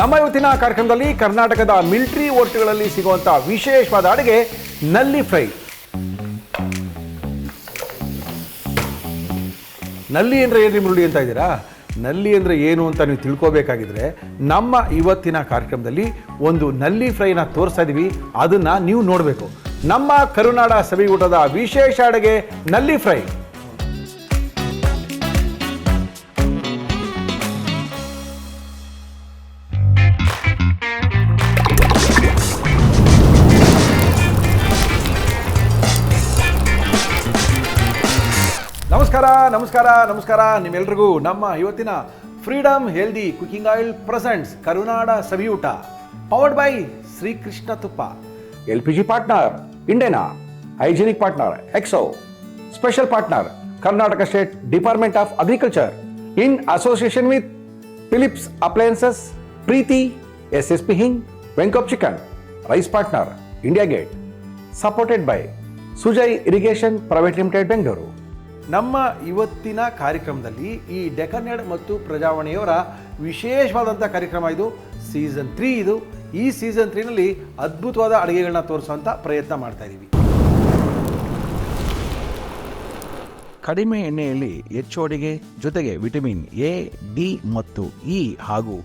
ನಮ್ಮ ಇವತ್ತಿನ ಕಾರ್ಯಕ್ರಮದಲ್ಲಿ ಕರ್ನಾಟಕದ ಮಿಲಿಟರಿ ಓಟ್ಗಳಲ್ಲಿ ಸಿಗುವಂತಹ ವಿಶೇಷವಾದ ಅಡುಗೆ ನಲ್ಲಿ ಫ್ರೈ. ನಲ್ಲಿ ಅಂದರೆ ಏನು ಮುರುಳಿ ಅಂತ ಇದ್ದೀರಾ? ನಲ್ಲಿ ಅಂದರೆ ಏನು ಅಂತ ನೀವು ತಿಳ್ಕೊಬೇಕಾಗಿದ್ರೆ ನಮ್ಮ ಇವತ್ತಿನ ಕಾರ್ಯಕ್ರಮದಲ್ಲಿ ಒಂದು ನಲ್ಲಿ ಫ್ರೈನ ತೋರಿಸ್ತಾ ಇದೀವಿ. ಅದನ್ನು ನೀವು ನೋಡಬೇಕು. ನಮ್ಮ ಕರುನಾಡ ಸವಿಯೂಟದ ವಿಶೇಷ ಅಡುಗೆ ನಲ್ಲಿ ಫ್ರೈ. ನಮಸ್ಕಾರ ನಮಸ್ಕಾರ ನಮಸ್ಕಾರ ನಿಮ್ಮೆಲ್ರಿಗೂ ನಮ್ಮ ಇವತ್ತಿನ freedom healthy cooking oil presents Karunada Saviyoota powered by Shrikrishna ತುಪ್ಪ. L P G partner Indane, hygienic partner Exo special partner Karnataka state department of agriculture, in association with Philips appliances Preethi, S S P hing ವೆಂಕಪ್ chicken rice partner India Gate supported by Sujay irrigation private limited Bengaluru ನಮ್ಮ ಇವತ್ತಿನ ಕಾರ್ಯಕ್ರಮದಲ್ಲಿ ಈ ಡೆಕನೆಡ್ ಮತ್ತು ಪ್ರಜಾವಾಣಿಯವರ ವಿಶೇಷವಾದಂಥ ಕಾರ್ಯಕ್ರಮ ಇದು. Season three ಇದು. ಈ ಸೀಸನ್ ತ್ರೀನಲ್ಲಿ ಅದ್ಭುತವಾದ ಅಡುಗೆಗಳನ್ನ ತೋರಿಸುವಂಥ ಪ್ರಯತ್ನ ಮಾಡ್ತಾ ಇದ್ದೀವಿ. ಕಡಿಮೆ ಎಣ್ಣೆಯಲ್ಲಿ ಹೆಚ್ಚು ಅಡಿಗೆ ಜೊತೆಗೆ ವಿಟಮಿನ್ ಎ, ಡಿ ಮತ್ತು ಇ ಹಾಗೂ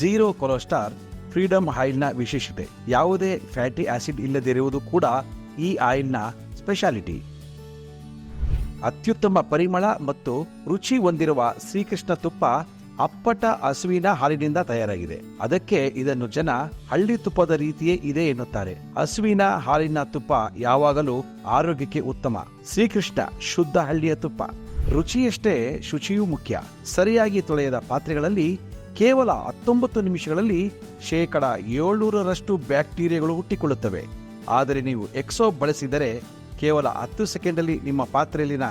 ಜೀರೋ ಕೊಲೆಸ್ಟಾರ್ ಫ್ರೀಡಮ್ ಆಯಿಲ್ನ ವಿಶೇಷತೆ. ಯಾವುದೇ ಫ್ಯಾಟಿ ಆಸಿಡ್ ಇಲ್ಲದಿರುವುದು ಕೂಡ ಈ ಆಯಿಲ್ನ ಸ್ಪೆಷಾಲಿಟಿ. ಅತ್ಯುತ್ತಮ ಪರಿಮಳ ಮತ್ತು ರುಚಿ ಹೊಂದಿರುವ ಶ್ರೀಕೃಷ್ಣ ತುಪ್ಪ ಅಪ್ಪಟ ಹಸುವಿನ ಹಾಲಿನಿಂದ ತಯಾರಾಗಿದೆ. ಅದಕ್ಕೆ ಇದನ್ನು ಜನ ಹಳ್ಳಿ ತುಪ್ಪದ ರೀತಿಯೇ ಇದೆ ಎನ್ನುತ್ತಾರೆ. ಹಸುವಿನ ಹಾಲಿನ ತುಪ್ಪ ಯಾವಾಗಲೂ ಆರೋಗ್ಯಕ್ಕೆ ಉತ್ತಮ. ಶ್ರೀಕೃಷ್ಣ ಶುದ್ಧ ಹಳ್ಳಿಯ ತುಪ್ಪ. ರುಚಿಯಷ್ಟೇ ಶುಚಿಯೂ ಮುಖ್ಯ. ಸರಿಯಾಗಿ ತೊಳೆಯದ ಪಾತ್ರೆಗಳಲ್ಲಿ ಕೇವಲ ಹತ್ತೊಂಬತ್ತು ನಿಮಿಷಗಳಲ್ಲಿ ಶೇಕಡ ಏಳ್ನೂರರಷ್ಟು ಬ್ಯಾಕ್ಟೀರಿಯಾಗಳು ಹುಟ್ಟಿಕೊಳ್ಳುತ್ತವೆ. ಆದರೆ ನೀವು ಎಕ್ಸೋ ಬಳಸಿದರೆ ಕೇವಲ ಹತ್ತು ಸೆಕೆಂಡಲ್ಲಿ ನಿಮ್ಮ ಪಾತ್ರೆಯಲ್ಲಿನ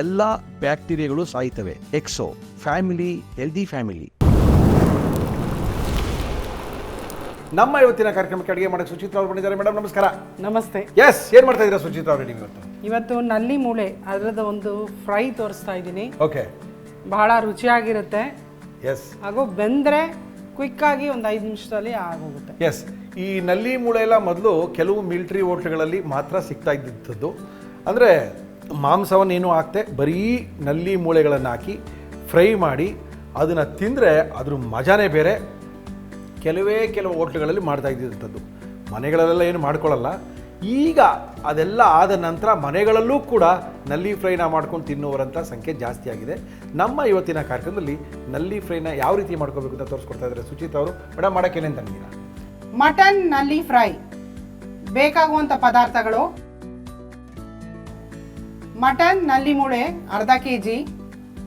ಎಲ್ಲ ಬ್ಯಾಕ್ಟೀರಿಯಾಗಳು ಸಾಯ್ತವೆ ಎಕ್ಸೋ ಫ್ಯಾಮಿಲಿ ಹೆಲ್ದಿ ಫ್ಯಾಮಿಲಿ. ನಮ್ಮ ಇವತ್ತಿನ ಕಾರ್ಯಕ್ರಮಕ್ಕೆ ಅಡುಗೆ ಮಾಡಕ್ಕೆ ಸುಚಿತ್ರ ಅವರು ಬಂದಿದ್ದಾರೆ. ಮೇಡಮ್ ನಮಸ್ಕಾರ. ನಮಸ್ತೆ. ಎಸ್ ಏನು ಮಾಡ್ತಾ ಇದ್ದೀರಾ ಸುಚಿತ್ರ ಅವರು ನೀವು ಇವತ್ತು? ಇವತ್ತು ನಲ್ಲಿ ಮೂಳೆ ಅದರದ ಒಂದು ಫ್ರೈ ತೋರಿಸ್ತಾ ಇದ್ದೀನಿ. ಓಕೆ ಬಹಳ ರುಚಿಯಾಗಿರುತ್ತೆ. ಎಸ್ ಹಾಗೂ ಬೆಂದರೆ ಆಗಿ ಒಂದು ಐದು ನಿಮಿಷದಲ್ಲಿ ಆಗೋಗುತ್ತೆ. ಎಸ್ ಈ ನಲ್ಲಿ ಮೂಳೆ ಎಲ್ಲ ಮೊದಲು ಕೆಲವು ಮಿಲಿಟ್ರಿ ಹೋಟ್ಲ್ಗಳಲ್ಲಿ ಮಾತ್ರ ಸಿಗ್ತಾ ಇದ್ದಿದ್ದದ್ದು. ಅಂದರೆ ಮಾಂಸವನ್ನೇನು ಹಾಕ್ತೆ ಬರೀ ನಲ್ಲಿ ಮೂಳೆಗಳನ್ನು ಹಾಕಿ ಫ್ರೈ ಮಾಡಿ ಅದನ್ನು ತಿಂದರೆ ಅದ್ರ ಮಜಾನೇ ಬೇರೆ. ಕೆಲವೇ ಕೆಲವು ಹೋಟ್ಲ್ಗಳಲ್ಲಿ ಮಾಡ್ತಾ ಇದ್ದಿದ್ದಂಥದ್ದು ಮನೆಗಳಲ್ಲೆಲ್ಲ ಏನು ಮಾಡ್ಕೊಳ್ಳಲ್ಲ ಈಗ ಅದೆಲ್ಲ ಆದ ನಂತರ ಮನೆಗಳಲ್ಲೂ ಕೂಡ ನಲ್ಲಿ ಫ್ರೈನ ಮಾಡ್ಕೊಂಡು ತಿನ್ನುವರಂಥ ಸಂಖ್ಯೆ ಜಾಸ್ತಿ ಆಗಿದೆ. ನಮ್ಮ ಇವತ್ತಿನ ಕಾರ್ಯಕ್ರಮದಲ್ಲಿ ನಲ್ಲಿ ಫ್ರೈನ ಯಾವ ರೀತಿ ಮಾಡ್ಕೋಬೇಕು ಅಂತ ತೋರಿಸ್ಕೊಡ್ತಾ ಇದ್ದಾರೆ ಸುಚಿತ್ ಅವರು. ಮೇಡಮ್ ಅಂತ ಮಟನ್ನಲ್ಲಿ ಫ್ರೈ. ಬೇಕಾಗುವಂಥ ಪದಾರ್ಥಗಳು. ಮಟನ್ನಲ್ಲಿ ಮೂಳೆ ಅರ್ಧ ಕೆ ಜಿ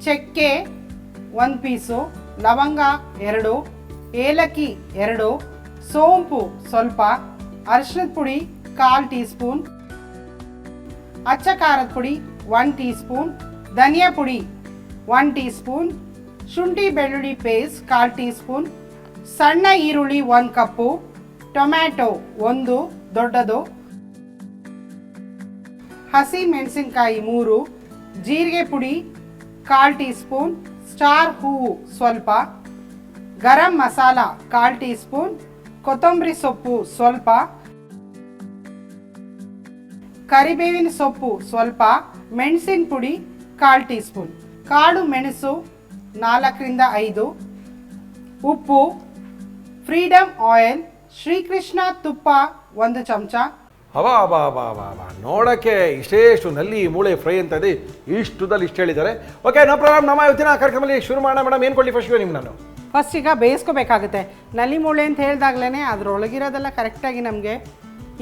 ಚಕ್ಕೆ ಒಂದು ಪೀಸು, ಲವಂಗ ಎರಡು, ಏಲಕ್ಕಿ ಎರಡು, ಸೋಂಪು ಸ್ವಲ್ಪ ಅರಿಶಿನದ ಪುಡಿ ಕಾಲು ಟೀ ಸ್ಪೂನ್ ಅಚ್ಚ ಖಾರದ ಪುಡಿ ಒನ್ ಟೀ ಸ್ಪೂನ್ ಧನಿಯಾ ಪುಡಿ ಒನ್ ಟೀ ಸ್ಪೂನ್ ಶುಂಠಿ ಬೆಳ್ಳುಳ್ಳಿ ಪೇಸ್ಟ್ ಕಾಲು ಟೀ ಸ್ಪೂನ್ ಸಣ್ಣ ಈರುಳ್ಳಿ ಒಂದು ಕಪ್ಪು ಟೊಮ್ಯಾಟೊ ಒಂದು, ದೊಡ್ಡದು. ಹಸಿ ಮೆಣಸಿನಕಾಯಿ ಮೂರು, ಜೀರಿಗೆ ಪುಡಿ ಕಾಲು ಟೀ ಸ್ಪೂನ್ ಸ್ಟಾರ್ ಹೂವು ಸ್ವಲ್ಪ, ಗರಂ ಮಸಾಲ ಕಾಲು ಟೀ ಸ್ಪೂನ್ ಕೊತ್ತಂಬರಿ ಸೊಪ್ಪು ಸ್ವಲ್ಪ, ಕರಿಬೇವಿನ ಸೊಪ್ಪು ಸ್ವಲ್ಪ, ಮೆಣಸಿನ ಪುಡಿ ಕಾಲು ಟೀ ಸ್ಪೂನ್ ಕಾಳು, ಮೆಣಸು ನಾಲ್ಕರಿಂದ ಐದು. ಉಪ್ಪು ಫ್ರೀಡಮ್ ಆಯಿಲ್ ಶ್ರೀಕೃಷ್ಣ ತುಪ್ಪ ಒಂದು ಚಮಚ. ಹವಾ ಬಾ ಬಾ ಬಾ ಬಾ ನೋಡೋಕ್ಕೆ ಇಷ್ಟೇ ನಲ್ಲಿ ಮೂಳೆ ಫ್ರೈ ಅಂತ ಇದೆ ಇಷ್ಟುದಲ್ಲಿ ಇಷ್ಟು ಹೇಳಿದ್ದಾರೆ. Okay no problem. ನಮ್ಮ ಇವತ್ತಿನ ಕಾರ್ಯಕ್ರಮದಲ್ಲಿ ಶುರು ಮಾಡೋಣ. ಮೇಡಮ್ ಏನು ಕೊಡಲಿ ಫಸ್ಟ್ ನಿಮ್ಗೆ ನಾನು? ಫಸ್ಟ್ ಈಗ ಬೇಯಿಸ್ಕೋಬೇಕಾಗುತ್ತೆ. ನಲ್ಲಿ ಮೂಳೆ ಅಂತ ಹೇಳ್ದಾಗ್ಲೇ ಅದ್ರೊಳಗಿರೋದೆಲ್ಲ ಕರೆಕ್ಟಾಗಿ ನಮಗೆ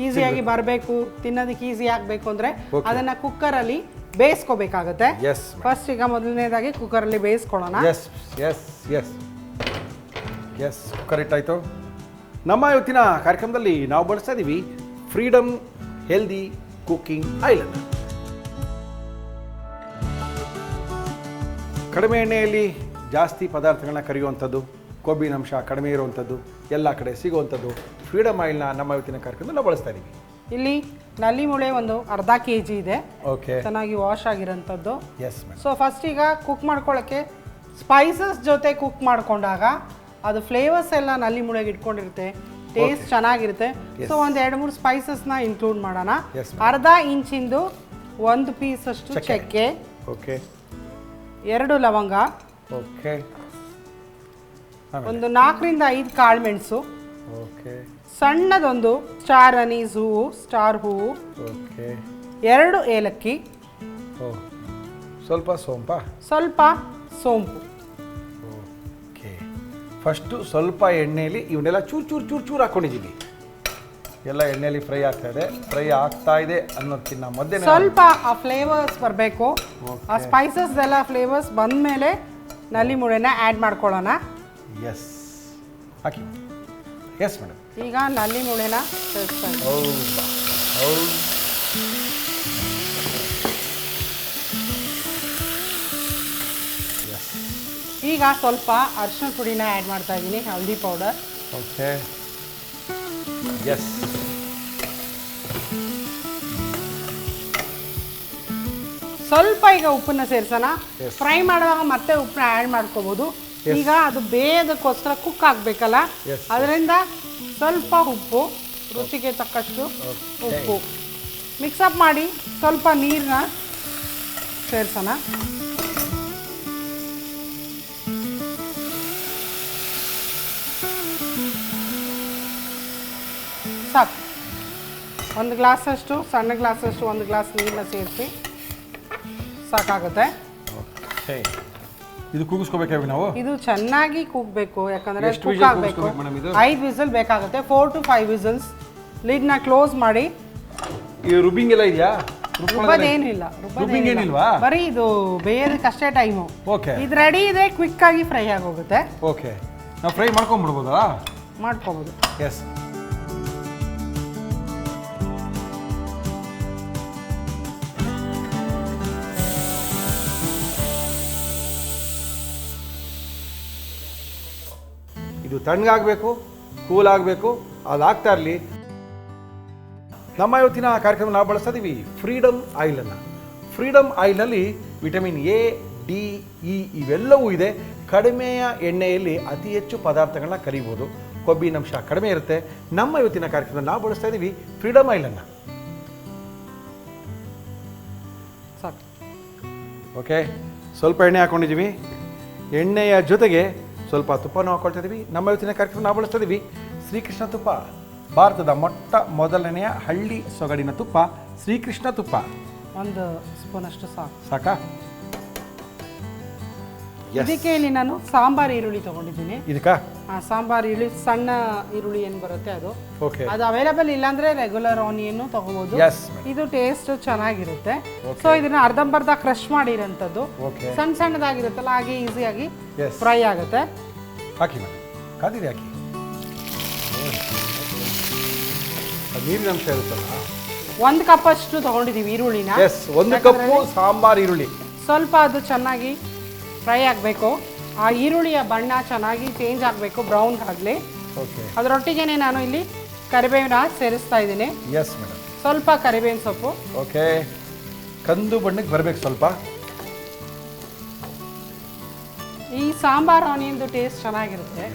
ಈಸಿಯಾಗಿ ಬರಬೇಕು ತಿನ್ನೋದಕ್ಕೆ ಈಸಿ ಆಗಬೇಕು ಅಂದರೆ. ಅದನ್ನು ಕುಕ್ಕರಲ್ಲಿ ಬೇಯಿಸ್ಕೋಬೇಕಾಗುತ್ತೆ. ಎಸ್ ಫಸ್ಟ್ ಈಗ ಮೊದಲನೇದಾಗಿ ಕುಕ್ಕರಲ್ಲಿ ಬೇಯಿಸ್ಕೊಳ್ಳೋಣ. Yes yes yes yes correct ಆಯಿತು ನಮ್ಮ ಇವತ್ತಿನ ಕಾರ್ಯಕ್ರಮದಲ್ಲಿ ನಾವು ಬಳಸ್ತಾ ಇದ್ದೀವಿ ಫ್ರೀಡಮ್ ಹೆಲ್ದಿ ಕುಕ್ಕಿಂಗ್ ಐಲ್ಯಾಂಡ್ ಕಡಿಮೆ ಎಣ್ಣೆಯಲ್ಲಿ ಜಾಸ್ತಿ ಪದಾರ್ಥಗಳನ್ನ ಕರಿಯುವಂಥದ್ದು ಕೊಬ್ಬಿನಂಶ ಕಡಿಮೆ ಇರುವಂಥದ್ದು ಎಲ್ಲ ಕಡೆ ಸಿಗುವಂಥದ್ದು ಫ್ರೀಡಮ್ ಆಯಿಲ್ನ ನಮ್ಮ ಇವತ್ತಿನ ಕಾರ್ಯಕ್ರಮದಲ್ಲಿ ನಾವು ಬಳಸ್ತಾ ಇದ್ದೀವಿ ಇಲ್ಲಿ ನಲ್ಲಿ ಮುಳೆ ಒಂದು ಅರ್ಧ ಕೆ ಜಿ ಇದೆ. ಓಕೆ ಚೆನ್ನಾಗಿ ವಾಶ್ ಆಗಿರೋಂಥದ್ದು ಎಸ್ ಸೊ ಫಸ್ಟ್ ಈಗ ಕುಕ್ ಮಾಡ್ಕೊಳ್ಳೋಕ್ಕೆ ಸ್ಪೈಸಸ್ ಜೊತೆ ಕುಕ್ ಮಾಡ್ಕೊಂಡಾಗ ಅದು ಫ್ಲೇವರ್ಸ್ ಎಲ್ಲ ನಲ್ಲಿ ಮುಳೆಗೆ ಇಟ್ಕೊಂಡಿರುತ್ತೆ. ಟೇಸ್ಟ್ ಚೆನ್ನಾಗಿರುತ್ತೆ. ಸೊ ಒಂದು ಎರಡು ಮೂರು ಸ್ಪೈಸಸ್ನ ಇನ್ಕ್ಲೂಡ್ ಮಾಡೋಣ. ಅರ್ಧ ಇಂಚಿಂದು ಒಂದು ಪೀಸ್ ಅಷ್ಟು ಚಕ್ಕೆ. ಓಕೆ ಎರಡು ಲವಂಗ. ಓಕೆ ಒಂದು ನಾಲ್ಕರಿಂದ ಐದು ಕಾಳುಮೆಣಸು ಓಕೆ ಸಣ್ಣದೊಂದು ಸ್ಟಾರ್ ಅನೀಸ್ ಹೂವು ಸ್ಟಾರ್ ಹೂವು ಓಕೆ ಎರಡು ಏಲಕ್ಕಿ. ಓ ಸ್ವಲ್ಪ ಸೋಂಪಾ. ಸ್ವಲ್ಪ ಸೋಂಪು. ಫಸ್ಟು ಸ್ವಲ್ಪ ಎಣ್ಣೆಯಲ್ಲಿ ಇವನ್ನೆಲ್ಲ ಚೂರು ಚೂರು ಚೂರು ಚೂರು ಹಾಕ್ಕೊಂಡಿದ್ದೀನಿ ಎಲ್ಲ ಎಣ್ಣೆಯಲ್ಲಿ ಫ್ರೈ ಆಗ್ತಾ ಇದೆ. ಫ್ರೈ ಆಗ್ತಾ ಇದೆ ಅನ್ನೋದಕ್ಕಿಂತ ಮಧ್ಯೆ ಸ್ವಲ್ಪ ಆ ಫ್ಲೇವರ್ಸ್ ಬರಬೇಕು. ಆ ಸ್ಪೈಸಸ್ ಎಲ್ಲ ಫ್ಲೇವರ್ಸ್ ಬಂದ ಮೇಲೆ ನಲ್ಲಿ ಮುಳೆನ ಆ್ಯಡ್ ಮಾಡ್ಕೊಳ್ಳೋಣ. ಎಸ್ ಹಾಕಿ. ಎಸ್ ಮೇಡಮ್ ಈಗ ನಲ್ಲಿ ಮುಳೆನ ಸೇರಿಸ್ತಾ ಈಗ ಸ್ವಲ್ಪ ಅರಿಶಿನ ಪುಡಿನ ಆ್ಯಡ್ ಮಾಡ್ತಾ ಇದ್ದೀನಿ ಹಲ್ದಿ ಪೌಡರ್ ಓಕೆ ಎಸ್ ಸ್ವಲ್ಪ ಈಗ ಉಪ್ಪನ್ನು ಸೇರಿಸೋಣ. ಫ್ರೈ ಮಾಡುವಾಗ ಮತ್ತೆ ಉಪ್ಪನ್ನ ಆ್ಯಡ್ ಮಾಡ್ಕೋಬೋದು. ಈಗ ಅದು ಬೇಯೋದಕ್ಕೋಸ್ಕರ ಕುಕ್ ಆಗಬೇಕಲ್ಲ? ಅದರಿಂದ ಸ್ವಲ್ಪ ಉಪ್ಪು ರುಚಿಗೆ ತಕ್ಕಷ್ಟು ಉಪ್ಪು. ಮಿಕ್ಸಪ್ ಮಾಡಿ ಸ್ವಲ್ಪ ನೀರನ್ನ ಸೇರಿಸೋಣ. ಸಾಕು. ಒಂದು ಗ್ಲಾಸಷ್ಟು ಸಣ್ಣ ಗ್ಲಾಸಷ್ಟು ಒಂದು ಗ್ಲಾಸ್ ನೀರನ್ನ ಸೇರಿಸಿ. ಸಾಕಾಗುತ್ತೆ. ಇದು ಕೂಗಿಸ್ಕೋಬೇಕು ನಾವು? ಇದು ಚೆನ್ನಾಗಿ ಕೂಗಬೇಕು ಯಾಕಂದ್ರೆ ಕುಕ್ ಆಗಬೇಕು. ಐದು ವಿಸಲ್ ಬೇಕಾಗುತ್ತೆ ಫೋರ್ ಟು ಫೈವ್ ವಿಸಲ್ಸ್ ಲೀಡ್ನ ಕ್ಲೋಸ್ ಮಾಡಿ. ಈ ರುಬ್ಬಿಂಗ್ ಎಲ್ಲ ಇದೆಯಾ? ರುಬ್ಬೋದೇನಿಲ್ಲ ರುಬ್ಬಿಂಗ್ ಏನಿಲ್ವಾ? ಬರೀ ಇದು ಬೇಯೋದಕ್ಕೆ ಅಷ್ಟೇ ಟೈಮು. ಓಕೆ. ಇದು ರೆಡಿ ಇದೆ ಕ್ವಿಕ್ ಆಗಿ ಫ್ರೈ ಆಗೋಗುತ್ತೆ. ಓಕೆ. ನಾವು ಫ್ರೈ ಮಾಡ್ಕೊಂಡ್ಬಿಡ್ಬೋದಾ ಮಾಡ್ಕೋಬೋದು. ಎಸ್ ಇದು ತಣ್ಣಗಾಗಬೇಕು ಕೂಲ್ ಆಗಬೇಕು ಅದಾಗ್ತಾ ಇರಲಿ. ನಮ್ಮ ಇವತ್ತಿನ ಕಾರ್ಯಕ್ರಮ ನಾವು ಬಳಸ್ತಾ ಇದೀವಿ ಫ್ರೀಡಮ್ ಆಯಿಲನ್ನು ಫ್ರೀಡಮ್ ಆಯಿಲಲ್ಲಿ ವಿಟಮಿನ್ ಎ ಡಿ ಇ ಇವೆಲ್ಲವೂ ಇದೆ. ಕಡಿಮೆಯ ಎಣ್ಣೆಯಲ್ಲಿ ಅತಿ ಹೆಚ್ಚು ಪದಾರ್ಥಗಳನ್ನ ಕರಿಬೋದು. ಕೊಬ್ಬಿನಂಶ ಕಡಿಮೆ ಇರುತ್ತೆ. ನಮ್ಮ ಇವತ್ತಿನ ಕಾರ್ಯಕ್ರಮ ನಾವು ಬಳಸ್ತಾ ಇದ್ದೀವಿ ಫ್ರೀಡಮ್ ಆಯಿಲನ್ನು ಸಾಕು. ಓಕೆ ಸ್ವಲ್ಪ ಎಣ್ಣೆ ಹಾಕ್ಕೊಂಡಿದ್ದೀವಿ ಎಣ್ಣೆಯ ಜೊತೆಗೆ ಸ್ವಲ್ಪ ತುಪ್ಪನೂ ಹಾಕೊಳ್ತಾ ಇದ್ದೀವಿ ನಮ್ಮ ಇವತ್ತಿನ ಕಾರ್ಯಕ್ರಮ ನಾವು ಬಳಸ್ತಾ ಇದ್ದೀವಿ ಶ್ರೀಕೃಷ್ಣ ತುಪ್ಪ. ಭಾರತದ ಮೊಟ್ಟ ಮೊದಲನೆಯ ಹಳ್ಳಿ ಸೊಗಡಿನ ತುಪ್ಪ. ಶ್ರೀಕೃಷ್ಣ ತುಪ್ಪ. ಒಂದು ಸ್ಪೂನ್ ಅಷ್ಟು ಸಾಕು. ಸಾಕಾ. ಇದಕ್ಕೆ ಇಲ್ಲಿ ನಾನು ಸಾಂಬಾರ್ ಈರುಳ್ಳಿ ತಗೊಂಡಿದ್ದೀನಿ. ಇದಕ್ಕಾ? ಆ ಸಾಂಬಾರ್ ಈರುಳ್ಳಿ ಸಣ್ಣ ಈರುಳ್ಳಿ ಏನು ಬರುತ್ತೆ ಅದು? ಓಕೆ ಅದು ಅವೈಲಬಲ್ ಇಲ್ಲಾಂದ್ರೆ ರೆಗ್ಯುಲರ್ ಆನಿಯನ್ ತಗೋಬಹುದು Yes, ಇದು ಟೇಸ್ಟ್ ಚೆನ್ನಾಗಿರುತ್ತೆ. ಸೊ ಇದನ್ನ ಅರ್ಧಂಬರ್ಧ ಕ್ರಶ್ ಮಾಡಿರೋಂಥದ್ದು. ಓಕೆ ಸಣ್ಣ ಸಣ್ಣದಾಗಿರುತ್ತಲ್ಲ ಹಾಗೆ ಈಸಿಯಾಗಿ Yes. ಫ್ರೈ ಆಗುತ್ತೆ. ಹಾಕಿ ಮೇಡಮ್ ಕಾದಿರಿ ಹಾಕಿ. ಅದು ನೀರಿನ ಅಂಶ ಇರುತ್ತಲ್ಲ? ಒಂದು ಕಪ್ ಅಷ್ಟು ತಗೊಂಡಿದೀವಿ ಈರುಳ್ಳಿನ. ಎಸ್ ಒಂದು ಕಪ್ಪು ಸಾಂಬಾರ್ ಈರುಳ್ಳಿ. ಸ್ವಲ್ಪ ಅದು ಚೆನ್ನಾಗಿ ಫ್ರೈ ಆಗಬೇಕು. ಆ ಈರುಳ್ಳಿಯ ಬಣ್ಣ ಚೆನ್ನಾಗಿ ಚೇಂಜ್ ಆಗಬೇಕು ಬ್ರೌನ್ ಆಗಲಿ. ಓಕೆ ಅದರೊಟ್ಟಿಗೆನೆ ನಾನು ಇಲ್ಲಿ ಕರಿಬೇವಿನ ಸೇರಿಸ್ತಾ ಇದ್ದೀನಿ. ಎಸ್ ಮೇಡಮ್ ಸ್ವಲ್ಪ ಕರಿಬೇವಿನ ಸೊಪ್ಪು. ಓಕೆ ಕಂದು ಬಣ್ಣಕ್ಕೆ ಬರಬೇಕು ಸ್ವಲ್ಪ. ಈ ಸಾಂಬಾರ್ ಆನಿಯನ್ದು ಟೇಸ್ಟ್ ಚೆನ್ನಾಗಿರುತ್ತೆ.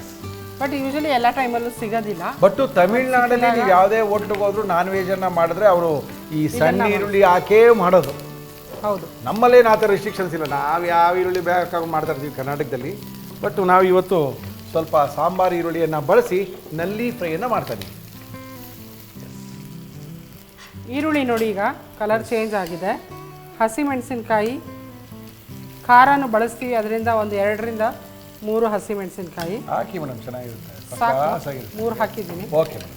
ಬಟ್ ಯೂಶಲಿ ಎಲ್ಲ ಟೈಮಲ್ಲೂ ಸಿಗೋದಿಲ್ಲ. ಬಟ್ ತಮಿಳ್ನಾಡಲ್ಲಿ ನೀವು ಯಾವುದೇ ಹೋಟ್ಲಿಗೆ ಹೋದ್ರು ನಾನ್ ವೆಜ್ ಅನ್ನ ಮಾಡಿದ್ರೆ ಅವರು ಈ ಸಣ್ಣ ಈರುಳ್ಳಿ ಹಾಕೇ ಮಾಡೋದು. ಹೌದು. ನಮ್ಮಲ್ಲೇನು ಆ ಥರ ರಿಸ್ಟ್ರಿಕ್ಷನ್ಸ್ ಇಲ್ಲ. ನಾವು ಯಾವ ಈರುಳ್ಳಿ ಬೇಕಾಗಿ ಮಾಡ್ತಾ ಇರ್ತೀವಿ ಕರ್ನಾಟಕದಲ್ಲಿ. ಬಟ್ ನಾವು ಇವತ್ತು ಸ್ವಲ್ಪ ಸಾಂಬಾರು ಈರುಳ್ಳಿಯನ್ನು ಬಳಸಿ ನಲ್ಲಿ ಫ್ರೈಯನ್ನು ಮಾಡ್ತಾ ಇದ್ದೀವಿ ಈರುಳ್ಳಿ ನೋಡಿ ಈಗ ಕಲರ್ ಚೇಂಜ್ ಆಗಿದೆ. ಹಸಿಮೆಣಸಿನ್ಕಾಯಿ ಖಾರನು ಬಳಸ್ತೀವಿ. ಅದರಿಂದ ಒಂದು ಎರಡರಿಂದ ಮೂರು ಹಸಿಮೆಣಸಿನ್ಕಾಯಿ ಹಾಕಿ ಮೇಡಮ್ ಚೆನ್ನಾಗಿರುತ್ತೆ. ಸಾಕು. ಸಾಕಾಗಿರುತ್ತೆ ಮೂರು ಹಾಕಿದ್ದೀನಿ. Okay madam.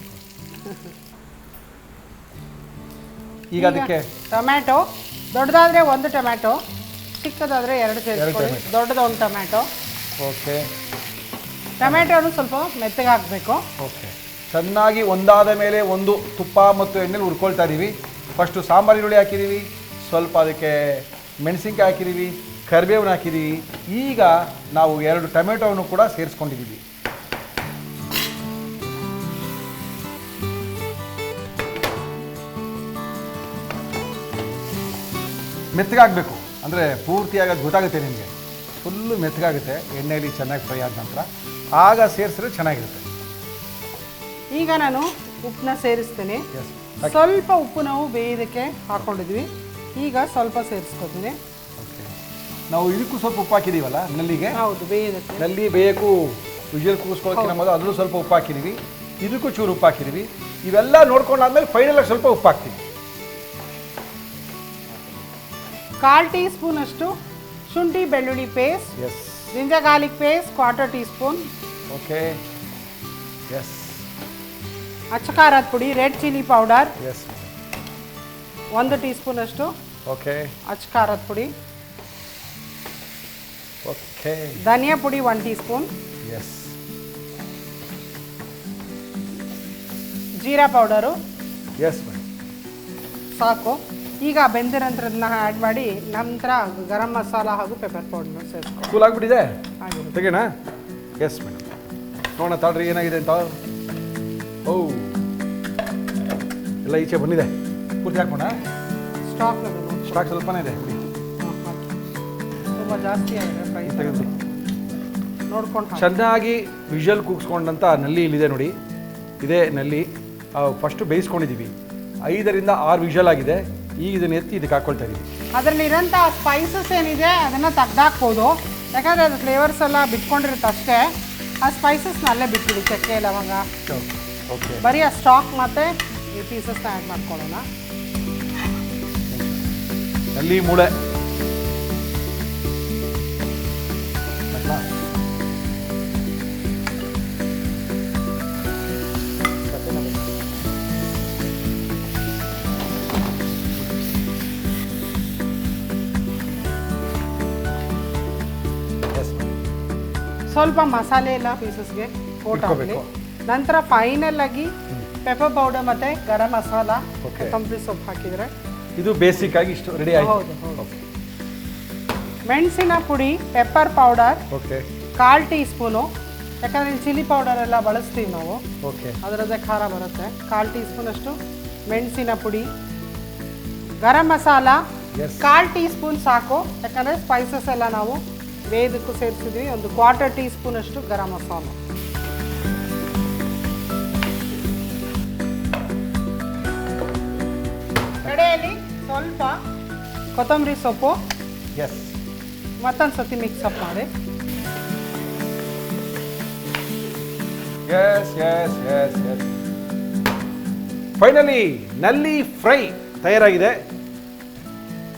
ಈಗ ಅದಕ್ಕೆ ಟೊಮ್ಯಾಟೊ ದೊಡ್ಡದಾದ್ರೆ ಒಂದು ಟೊಮ್ಯಾಟೊ ಚಿಕ್ಕದಾದ್ರೆ ಎರಡು ಸೇರಿಸ್ಕೊಳ್ಳಿ. ದೊಡ್ಡದು ಒಂದು ಟೊಮ್ಯಾಟೊ. ಓಕೆ. ಟೊಮ್ಯಾಟೊನು ಸ್ವಲ್ಪ ಮೆತ್ತಗೆ ಹಾಕಬೇಕು. ಓಕೆ. ಚೆನ್ನಾಗಿ ಒಂದಾದ ಮೇಲೆ ಒಂದು ತುಪ್ಪ ಮತ್ತು ಎಣ್ಣೆಲಿ ಹುರ್ಕೊಳ್ತಾ ಇದ್ದೀವಿ ಫಸ್ಟು ಸಾಂಬಾರು ಈರುಳ್ಳಿ ಹಾಕಿದ್ದೀವಿ ಸ್ವಲ್ಪ ಅದಕ್ಕೆ ಮೆಣಸಿನ್ಕಾಯಿ ಹಾಕಿದ್ದೀವಿ ಕರಿಬೇವನ್ನ ಹಾಕಿದ್ದೀವಿ ಈಗ ನಾವು ಎರಡು ಟೊಮೆಟೊವನ್ನು ಕೂಡ ಸೇರಿಸ್ಕೊಂಡಿದ್ದೀವಿ ಮೆತ್ತಗಾಗಬೇಕು. ಅಂದರೆ ಪೂರ್ತಿಯಾಗಿ ಗೊತ್ತಾಗುತ್ತೆ ನಿಮಗೆ. ಫುಲ್ಲು ಮೆತ್ತಗಾಗುತ್ತೆ ಎಣ್ಣೆಯಲ್ಲಿ ಚೆನ್ನಾಗಿ ಫ್ರೈ ಆದ ನಂತರ. ಆಗ ಸೇರಿಸಿದ್ರೆ ಚೆನ್ನಾಗಿರುತ್ತೆ. ಈಗ ನಾನು ಉಪ್ಪನ್ನ ಸೇರಿಸ್ತೇನೆ. ಎಸ್ ಸ್ವಲ್ಪ ಉಪ್ಪು ನಾವು ಬೇಯೋದಕ್ಕೆ ಹಾಕೊಂಡಿದ್ವಿ. ಈಗ ಸ್ವಲ್ಪ ಸೇರಿಸ್ಕೊತೀನಿ. ಓಕೆ ನಾವು ಇದಕ್ಕೂ ಸ್ವಲ್ಪ ಉಪ್ಪು ಹಾಕಿದ್ದೀವಲ್ಲ ನಲ್ಲಿಗೆ? ಹೌದು ಬೇಯೋದಕ್ಕೆ. ನಲ್ಲಿ ಬೇಯಕ್ಕೂ ವಿಜಲ್ ಕೂಗಿಸ್ಕೊಳ್ಳೋಕೆ ಮೊದಲು ಅದರಲ್ಲೂ ಸ್ವಲ್ಪ ಉಪ್ಪು ಹಾಕಿದ್ದೀವಿ ಇದಕ್ಕೂ ಚೂರು ಉಪ್ಪು ಹಾಕಿದ್ದೀವಿ ಇವೆಲ್ಲ ನೋಡ್ಕೊಂಡಾದ್ಮೇಲೆ ಫೈನಲಾಗಿ ಸ್ವಲ್ಪ ಉಪ್ಪು ಹಾಕ್ತೀವಿ. ಕಾಲು ಟೀ ಸ್ಪೂನ್ ಅಷ್ಟು ಶುಂಠಿ ಬೆಳ್ಳುಳ್ಳಿ paste yes ginger garlic paste quarter teaspoon okay yes ಅಚ್ಚ ಖಾರದ ಪುಡಿ ರೆಡ್ ಚಿಲ್ಲಿ ಪೌಡರ್ ಎಸ್ ಒಂದು ಟೀ ಸ್ಪೂನ್ ಅಷ್ಟು ಓಕೆ ಅಚ್ಚ ಖಾರದ ಪುಡಿ. ಓಕೆ ಧನಿಯಾ ಪುಡಿ ಒನ್ ಟೀ ಸ್ಪೂನ್ ಎಸ್ ಜೀರಾ ಪೌಡರು ಎಸ್ ಮೇಡಮ್ ಸಾಕು. ಈಗ ಬೆಂದಿರೋಂಥದ್ದನ್ನ ಆ್ಯಡ್ ಮಾಡಿ ನಂತರ ಗರಂ ಮಸಾಲ ಹಾಗೂ ಪೆಪ್ಪರ್ ಪೌಡರ್ ಸೇರಿಸ್ಕೊ ಕೂಲ್ ಆಗಿಬಿಟ್ಟಿದೆ? ಆಗಿರುತ್ತೆ ತೆಗೆಣ ಎಸ್ ಮೇಡಮ್ ನೋಡೋಣ ತಾಳ್ರಿ ಏನಾಗಿದೆ ಅಂತ. ಓ. ಎಲ್ಲ ಈಚೆ ಬಂದಿದೆ. ಪೂರ್ತಿ ಹಾಕೋಣ ಸ್ಟಾಕ್ ಸ್ಟಾಕ್ ಸ್ವಲ್ಪನೇ ಇದೆ. ತುಂಬ ಜಾಸ್ತಿ ಆಗಿದೆ ಪ್ರೈಸ್ ತೆಗೆದು. ನೋಡ್ಕೊಂಡು ಚೆನ್ನಾಗಿ ವಿಷಲ್ ಕೂಗಿಸ್ಕೊಂಡಂಥ ನಲ್ಲಿ ಇಲ್ಲಿದೆ ನೋಡಿ. ಇದೇ ನಲ್ಲಿ ಫಸ್ಟು ಬೇಯಿಸ್ಕೊಂಡಿದ್ದೀವಿ ಐದರಿಂದ ಆರು ವಿಷಲ್ ಆಗಿದೆ. ಈಗ ಇದನ್ನ ಎತ್ತಿ ಇದಕ್ಕೆ ಹಾಕೊಳ್ತಾ ಇದ್ದೀವಿ ಅದರಲ್ಲಿರೋಂಥ ಸ್ಪೈಸಸ್ ಏನಿದೆ ಅದನ್ನು ತೆಗ್ದಾಕ್ಬೋದು. ಯಾಕಂದರೆ ಅದು ಫ್ಲೇವರ್ಸ್ ಎಲ್ಲ ಬಿಟ್ಕೊಂಡಿರುತ್ತೆ ಅಷ್ಟೇ. ಆ ಸ್ಪೈಸಸ್ನ ಅಲ್ಲೇ ಬಿಟ್ಬಿಡಿ ಚಕ್ಕೆ ಲವಂಗ. ಓಕೆ. ಬರೀ ಆ ಸ್ಟಾಕ್ ಮತ್ತೆ ಈ ಪೀಸಸ್ನ ಆ್ಯಡ್ ಮಾಡ್ಕೊಳ್ಳೋಣ. ಅಲ್ಲಿ ಮೂಳೆ. ಸ್ವಲ್ಪ ಮಸಾಲೆ ಎಲ್ಲ ಪೀಸಸ್ಗೆ ಕೋಟ್ ಆಗಲಿ. ನಂತರ ಫೈನಲ್ ಆಗಿ ಪೆಪ್ಪರ್ ಪೌಡರ್ ಮತ್ತೆ ಗರಂ ಮಸಾಲ. ಕೊತ್ತಂಬರಿ ಸೊಪ್ಪು ಹಾಕಿದರೆ. ಇದು ಬೇಸಿಕ್ ಆಗಿ ಇಷ್ಟು ರೆಡಿ ಆಯ್ತು. ಮೆಣಸಿನ ಪುಡಿ ಪೆಪ್ಪರ್ ಪೌಡರ್ ಓಕೆ ಕಾಲು ಟೀ ಸ್ಪೂನು ಯಾಕಂದರೆ ಚಿಲ್ಲಿ ಪೌಡರ್ ಎಲ್ಲ ಬಳಸ್ತೀವಿ ನಾವು. ಓಕೆ ಅದರದ್ದೇ ಖಾರ ಬರುತ್ತೆ. ಕಾಲ್ ಟೀ ಸ್ಪೂನ್ ಅಷ್ಟು ಮೆಣಸಿನ ಪುಡಿ ಗರಂ ಮಸಾಲ ಕಾಲು ಟೀ ಸ್ಪೂನ್ ಸಾಕು. ಯಾಕಂದರೆ ಸ್ಪೈಸಸ್ ಎಲ್ಲ ನಾವು ಬೇದಕ್ಕೂ ಸೇರಿಸಿದ್ವಿ ಒಂದು ಕ್ವಾರ್ಟರ್ ಟೀ ಸ್ಪೂನಷ್ಟು ಗರಂ ಮಸಾಲ. ಕಡೆಯಲ್ಲಿ ಸ್ವಲ್ಪ ಕೊತ್ತಂಬರಿ ಸೊಪ್ಪು. ಎಸ್ ಮತ್ತೊಂದು ಸತಿ ಮಿಕ್ಸ್ ಅಪ್ ಮಾಡಿ. Yes yes yes yes finally ನಲ್ಲಿ ಫ್ರೈ ತಯಾರಾಗಿದೆ.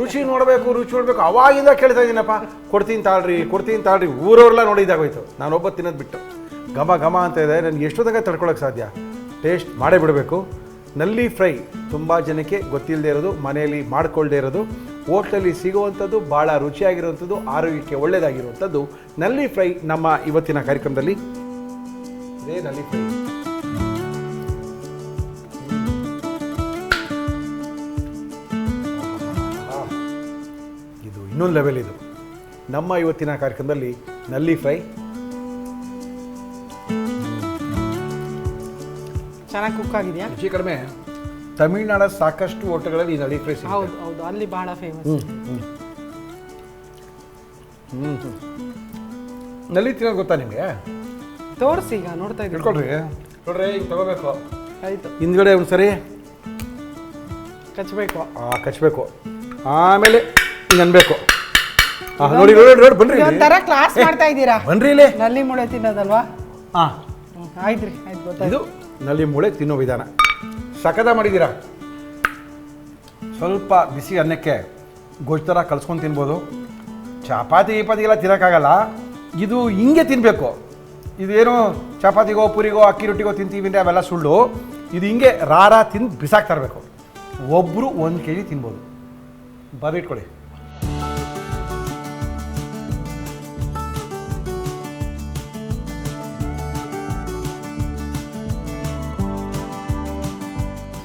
ರುಚಿ ನೋಡಬೇಕು ರುಚಿ ನೋಡಬೇಕು. ಅವಾಗಿಂದ ಕೇಳ್ತಾ ಇದ್ದೀನಪ್ಪ. ಕೊಡ್ತೀನಿ ತಾಳ್ರಿ ಕೊಡ್ತೀನಿ ತಾಳ್ರಿ. ಊರವ್ರೆಲ್ಲ ನಾನು ಒಬ್ಬ ತಿನ್ನೋದು ಬಿಟ್ಟು. ಘಮ ಘಮ ಅಂತ ಇದೆ ನನಗೆ ಎಷ್ಟೊತ್ತಾಗ ತಡ್ಕೊಳಕ್ಕೆ ಸಾಧ್ಯ. ಟೇಸ್ಟ್ ಮಾಡೇ ಬಿಡಬೇಕು. ನಲ್ಲಿ ಫ್ರೈ ತುಂಬ ಜನಕ್ಕೆ ಗೊತ್ತಿಲ್ಲದೆ ಇರೋದು, ಮನೆಯಲ್ಲಿ ಮಾಡ್ಕೊಳ್ಳದೆ ಇರೋದು. ಹೋಟ್ಲಲ್ಲಿ ಸಿಗುವಂಥದ್ದು ಭಾಳ ರುಚಿಯಾಗಿರುವಂಥದ್ದು, ಆರೋಗ್ಯಕ್ಕೆ ಒಳ್ಳೆಯದಾಗಿರುವಂಥದ್ದು ನಲ್ಲಿ ಫ್ರೈ ನಮ್ಮ ಇವತ್ತಿನ ಕಾರ್ಯಕ್ರಮದಲ್ಲಿ. ಇದೇ ನಲ್ಲಿ ಫ್ರೈ. ಇನ್ನೊಂದು ಲೆವೆಲ್ ಇದು. ನಮ್ಮ ಇವತ್ತಿನ ಕಾರ್ಯಕ್ರಮದಲ್ಲಿ ನಲ್ಲಿ ಫ್ರೈ ಚೆನ್ನಾಗಿ ಕುಕ್ ಆಗಿದೆಯಾ? ಹೆಚ್ಚು ಕಡಿಮೆ. ತಮಿಳ್ನಾಡ ಸಾಕಷ್ಟು ಹೋಟೆಲ್ಗಳಲ್ಲಿ ಈ ನಲ್ಲಿ ಫ್ರೈ ಸಿಗುತ್ತೆ. ಹೌದು ಹೌದು. ಅಲ್ಲಿ ಬಹಳ ಫೇಮಸ್ ಹ್ಞೂ. ನಲ್ಲಿ ತಿನ್ನೋದು ಗೊತ್ತಾ ನಿಮಗೆ? ತೋರಿಸಿ ಈಗ ನೋಡ್ತಾ ಇದ್ದೀನಿ. ಇಟ್ಕೊಳ್ರಿ ನೋಡ್ರಿ ಈಗ ತಗೋಬೇಕು. ಆಯ್ತು. ಹಿಂದ್ಗಡೆ ಒಂದು ಸರಿ ಕಚ್ಚಬೇಕು ಆ, ಕಚ್ಚಬೇಕು ಆಮೇಲೆ ಹಿಂಗೆ ಅನ್ಬೇಕು ನೋಡಿ ನೋಡಿ ನೋಡಿ ಬನ್ರಿ. ಒಂಥರ ಕ್ಲಾಸ್ ಮಾಡ್ತಾ ಇದ್ದೀರಾ? ಬನ್ರಿ ಇಲ್ಲಿ. ನಲ್ಲಿ ಮುಳೆ ತಿನ್ನೋದಲ್ವಾ? ಹಾಂ ಆಯ್ತು ರೀ ಆಯ್ತು ಗೊತ್ತಾಯ್ತು. ಇದು ನಲ್ಲಿ ಮೂಳೆ ತಿನ್ನೋ ವಿಧಾನ. ಸಖತ ಮಾಡಿದ್ದೀರಾ? ಸ್ವಲ್ಪ ಬಿಸಿ ಅನ್ನಕ್ಕೆ ಥರ ಕಲ್ಸ್ಕೊಂಡು ತಿನ್ಬೋದು. ಚಪಾತಿ ಗಿಪಾತಿ ಎಲ್ಲ ತಿನ್ನೋಕ್ಕಾಗಲ್ಲ. ಇದು ಹಿಂಗೆ ತಿನ್ನಬೇಕು ಇದೇನು ಚಪಾತಿಗೋ ಪುರಿಗೋ ಅಕ್ಕಿ ರೊಟ್ಟಿಗೋ ತಿಂತೀವಿ ಅಂದರೆ ಅವೆಲ್ಲ ಸುಳ್ಳು. ಇದು ಹಿಂಗೆ ರಾರ ತಿಂದು ಬಿಸಾಕ್ತಾ ಇರಬೇಕು ಒಬ್ಬರು ಒಂದು ಕೆ ಜಿ ತಿನ್ಬೋದು. ಬರಿಟ್ಕೊಳ್ಳಿ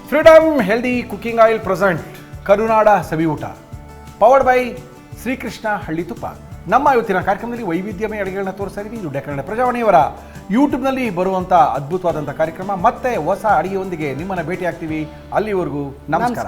freedom healthy cooking oil present ಕರುನಾಡ ಸವಿ ಊಟ ಪವರ್ಡ್ ಬೈ ಶ್ರೀಕೃಷ್ಣ ಹಳ್ಳಿ ತುಪ್ಪ ನಮ್ಮ ಇವತ್ತಿನ ಕಾರ್ಯಕ್ರಮದಲ್ಲಿ ವೈವಿಧ್ಯಮಯ ಅಡುಗೆಗಳನ್ನ ತೋರಿಸ್ತಾ ಇದ್ದೀವಿ ಇದು ಕನ್ನಡ ಪ್ರಜಾವಾಣಿಯವರ ಯೂಟ್ಯೂಬ್ನಲ್ಲಿ ಬರುವಂಥ ಅದ್ಭುತವಾದಂಥ ಕಾರ್ಯಕ್ರಮ, ಮತ್ತೆ ಹೊಸ ಅಡುಗೆಯೊಂದಿಗೆ ನಿಮ್ಮನ್ನು ಭೇಟಿ ಆಗ್ತೀವಿ ಅಲ್ಲಿವರೆಗೂ ನಮಸ್ಕಾರ.